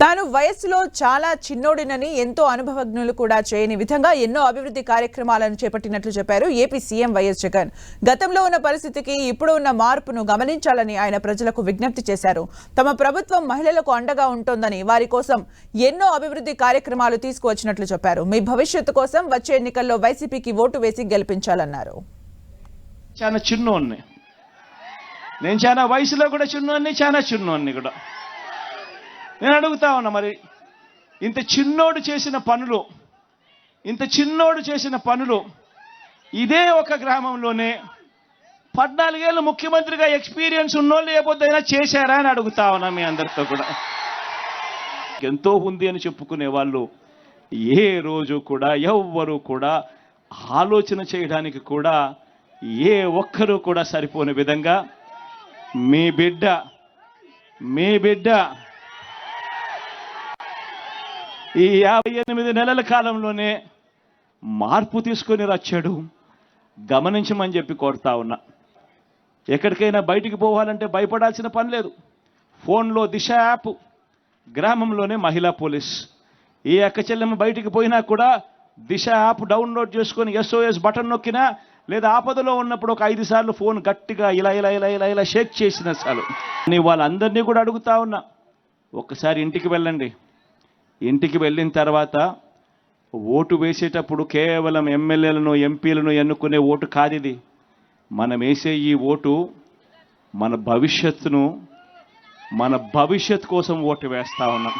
తాను వయస్సులో చాలా చిన్నోడినని ఎంతో అనుభవజ్ఞులు కూడా చేయని విధంగా ఎన్నో అభివృద్ధి కార్యక్రమాలను చేపట్టినట్లు చెప్పారు ఏపీ సీఎం వైఎస్ జగన్. గతంలో ఉన్న పరిస్థితికి ఇప్పుడు ఉన్న మార్పును గమనించాలని ఆయన ప్రజలకు విజ్ఞప్తి చేశారు. తమ ప్రభుత్వం మహిళలకు అండగా ఉంటోందని వారి కోసం ఎన్నో అభివృద్ధి కార్యక్రమాలు తీసుకువచ్చినట్లు చెప్పారు. మీ భవిష్యత్తు కోసం వచ్చే ఎన్నికల్లో వైసీపీకి ఓటు వేసి గెలిపించాలన్నారు. చాలా చిన్నోన్ని నేను చాలా వయసులో కూడా చిన్నోన్ని చాలా చిన్నోన్ని కూడా. నేను అడుగుతా ఉన్నా మరి ఇంత చిన్నోడు చేసిన పనులు ఇంత చిన్నోడు చేసిన పనులు ఇదే ఒక గ్రామంలోనే పద్నాలుగేళ్ళు ముఖ్యమంత్రిగా ఎక్స్పీరియన్స్ ఉన్నోళ్ళు లేకపోతే చేశారా అని అడుగుతా ఉన్నా మీ అందరితో కూడా. ఎంతో ఉంది అని చెప్పుకునే వాళ్ళు ఏ రోజు కూడా ఎవ్వరు కూడా ఆలోచన చేయడానికి కూడా ఏ ఒక్కరూ కూడా సరిపోని విధంగా మీ బిడ్డ మీ బిడ్డ ఈ యాభై ఎనిమిది నెలల కాలంలోనే మార్పు తీసుకొని వచ్చాడు. గమనించమని చెప్పి కోరుతా ఉన్నా. ఎక్కడికైనా బయటికి పోవాలంటే భయపడాల్సిన పని లేదు. ఫోన్లో దిశ యాప్ గ్రామంలోనే మహిళా పోలీస్. ఈ అక్క చెల్లెమ్మ బయటికి పోయినా కూడా దిశ యాప్ డౌన్లోడ్ చేసుకొని ఎస్ఓఎస్ బటన్ నొక్కినా లేదా ఆపదలో ఉన్నప్పుడు ఒక ఐదు సార్లు ఫోన్ గట్టిగా ఇలా ఇలా ఇలా ఇలా ఇలా షేక్ చేసిన చాలు. నేను వాళ్ళందరినీ కూడా అడుగుతా ఉన్నా. ఒక్కసారి ఇంటికి వెళ్ళండి. ఇంటికి వెళ్ళిన తర్వాత ఓటు వేసేటప్పుడు కేవలం ఎమ్మెల్యేలను ఎంపీలను ఎన్నుకునే ఓటు కాదు ఇది మనం వేసే ఈ ఓటు మన భవిష్యత్తును మన భవిష్యత్ కోసం ఓటు వేస్తా ఉన్నాం.